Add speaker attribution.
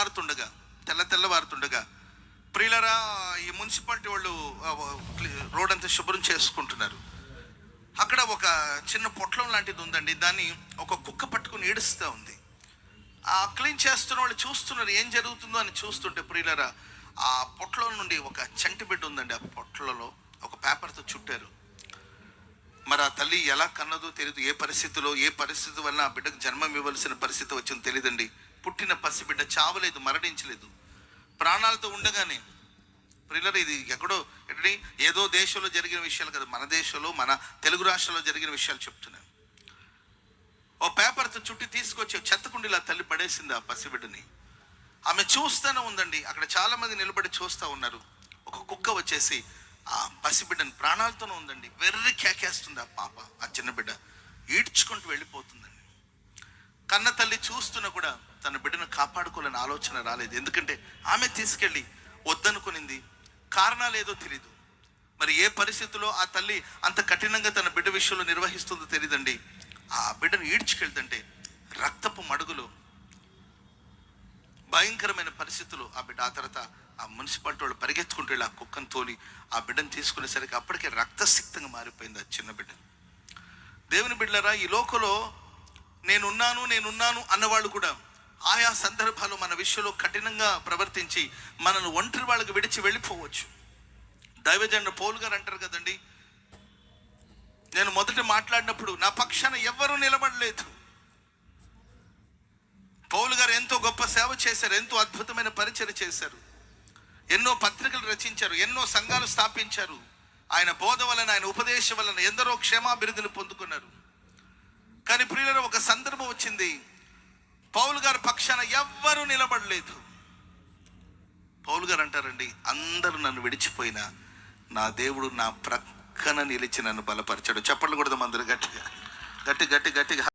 Speaker 1: తెల్లవారుతుండగా తెల్ల తెల్లవారుతుండగా ప్రియులరా ఈ మున్సిపాలిటీ వాళ్ళు రోడ్ అంతా శుభ్రం చేసుకుంటున్నారు. అక్కడ ఒక చిన్న పొట్లం లాంటిది ఉందండి. దాన్ని ఒక కుక్క పట్టుకుని ఏడుస్తూ ఉంది. ఆ క్లీన్ చేస్తున్న వాళ్ళు చూస్తున్నారు ఏం జరుగుతుందో అని చూస్తుంటే ప్రియులరా ఆ పొట్లో నుండి ఒక చంటి బిడ్డ ఉందండి. ఆ పొట్లలో ఒక పేపర్తో చుట్టారు. మరి ఆ తల్లి ఎలా కన్నదో తెలియదు ఏ పరిస్థితిలో ఏ పరిస్థితి వల్ల ఆ బిడ్డకు జన్మం ఇవ్వాల్సిన పరిస్థితి వచ్చిందో తెలియదండి పుట్టిన పసిబిడ్డ చావలేదు మరణించలేదు. ప్రాణాలతో ఉండగానే ప్రిల్లర్ ఇది ఎక్కడో ఏంటంటే ఏదో దేశంలో జరిగిన విషయాలు కదా మన దేశంలో మన తెలుగు రాష్ట్రంలో జరిగిన విషయాలు చెప్తున్నాను. ఓ పేపర్తో చుట్టి తీసుకొచ్చి చెత్తకుండిలా తల్లి పడేసింది ఆ పసిబిడ్డని. ఆమె చూస్తూనే ఉందండి అక్కడ చాలామంది నిలబడి చూస్తూ ఉన్నారు. ఒక కుక్క వచ్చేసి ఆ పసిబిడ్డని ప్రాణాలతోనే ఉందండి. వెర్రి కేకేస్తుంది ఆ పాప ఆ చిన్న బిడ్డ. ఈడ్చుకుంటూ వెళ్ళిపోతుందండి. కన్న తల్లి చూస్తున్నా కూడా తన బిడ్డను కాపాడుకోవాలని ఆలోచన రాలేదు. ఎందుకంటే ఆమె తీసుకెళ్ళి వద్దనుకునింది. కారణాలు ఏదో తెలీదు. మరి ఏ పరిస్థితిలో ఆ తల్లి అంత కఠినంగా తన బిడ్డ విషయంలో నిర్వహిస్తుందో తెలియదండి ఆ బిడ్డను ఈడ్చుకెళ్తుంటే రక్తపు మడుగులు భయంకరమైన పరిస్థితులు ఆ బిడ్డ ఆ తర్వాత ఆ మున్సిపాలిటీ వాళ్ళు పరిగెత్తుకుంటూ వెళ్ళి ఆ కుక్కను తోలి ఆ బిడ్డను తీసుకునేసరికి అప్పటికే రక్తసిక్తంగా మారిపోయింది ఆ చిన్న బిడ్డ. దేవుని బిడ్డలరా ఈ లోకలో నేనున్నాను నేనున్నాను అన్నవాళ్ళు కూడా ఆయా సందర్భాలు మన విషయంలో కఠినంగా ప్రవర్తించి మనను ఒంటరి వాళ్ళకి విడిచి వెళ్ళిపోవచ్చు. దైవజండ పౌలు గారు అంటారు కదండి నేను మొదట మాట్లాడినప్పుడు నా పక్షాన ఎవ్వరూ నిలబడలేదు. పౌలు గారు ఎంతో గొప్ప సేవ చేశారు ఎంతో అద్భుతమైన పరిచయం చేశారు. ఎన్నో పత్రికలు రచించారు ఎన్నో సంఘాలు స్థాపించారు. ఆయన బోధ వలన ఆయన ఉపదేశం వలన ఎందరో క్షేమాభివృద్ధిని పొందుకున్నారు. కానీ ప్రియులలో ఒక సందర్భం వచ్చింది. పౌలు గారి పక్షాన ఎవ్వరూ నిలబడలేదు. పౌలు గారు అంటారండి అందరూ నన్ను విడిచిపోయినా నా దేవుడు నా ప్రక్కన నిలిచి నన్ను బలపరిచాడు. చెప్పండి కూడా అందరు గట్టిగా. గట్టి గట్టి గట్టిగా.